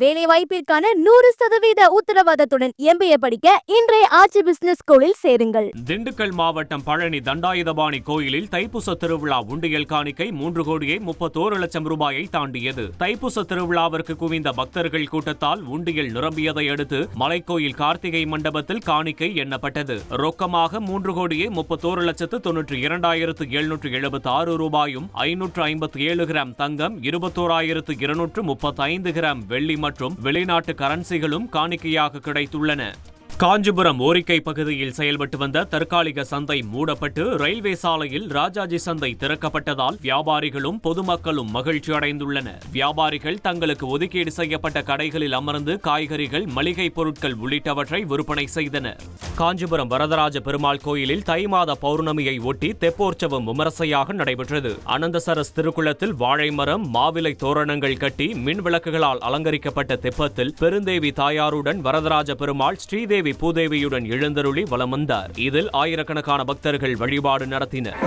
வேலை வாய்ப்பிற்கான நூறு சதவீத உத்தரவாதத்துடன் எம்பிஏ படிக்க இன்றைய ஆட்சி பிசினஸ் ஸ்கூலில் சேருங்கள். திண்டுக்கல் மாவட்டம் பழனி தண்டாயுதபாணி கோயிலில் தைப்பூச திருவிழா உண்டியல் காணிக்கை மூன்று கோடியே முப்பத்தோரு லட்சம் ரூபாயை தாண்டியது. தைப்பூச திருவிழாவிற்கு குவிந்த பக்தர்கள் கூட்டத்தால் உண்டியல் நிரம்பியதை அடுத்து மலைக்கோயில் கார்த்திகை மண்டபத்தில் காணிக்கை எண்ணப்பட்டது. ரொக்கமாக மூன்று கோடியே முப்பத்தோரு லட்சத்து தொன்னூற்றி இரண்டாயிரத்து எழுநூற்று எழுபத்தி ஆறு ரூபாயும் ஐநூற்று ஐம்பத்தி ஏழு கிராம் தங்கம் இருபத்தோராயிரத்து இருநூற்று முப்பத்தைந்து கிராம் வெள்ளி மற்றும் வெளிநாட்டு கரன்சிகளும் காணிக்கையாக கிடைத்துள்ளன. காஞ்சிபுரம் ஓரிக்கை பகுதியில் செயல்பட்டு வந்த தற்காலிக சந்தை மூடப்பட்டு ரயில்வே சாலையில் ராஜாஜி சந்தை திறக்கப்பட்டதால் வியாபாரிகளும் பொதுமக்களும் மகிழ்ச்சி அடைந்துள்ளனர். வியாபாரிகள் தங்களுக்கு ஒதுக்கீடு செய்யப்பட்ட கடைகளில் அமர்ந்து காய்கறிகள் மளிகை பொருட்கள் உள்ளிட்டவற்றை விற்பனை செய்தனர். காஞ்சிபுரம் வரதராஜ பெருமாள் கோயிலில் தை மாத பௌர்ணமியை ஒட்டி தெப்போற்சவம் விமரிசையாக நடைபெற்றது. அனந்தசரஸ் திருக்குளத்தில் வாழை மரம் மாவிலை தோரணங்கள் கட்டி மின் விளக்குகளால் அலங்கரிக்கப்பட்ட தெப்பத்தில் பெருந்தேவி தாயாருடன் வரதராஜ பெருமாள் ஸ்ரீதேவி பூதேவியுடன் எழுந்தருளி வலம் வந்தார். இதில் ஆயிரக்கணக்கான பக்தர்கள் வழிபாடு நடத்தினர்.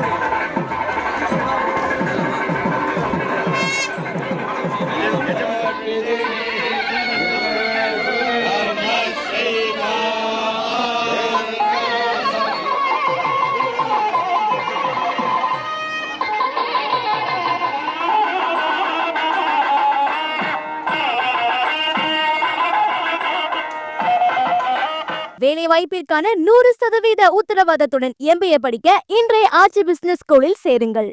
வேலை வாய்ப்பிற்கான நூறு சதவீத உத்தரவாதத்துடன் எம்பிஏ படிக்க இன்றைய ஆட்சி பிசினஸ் ஸ்கூலில் சேருங்கள்.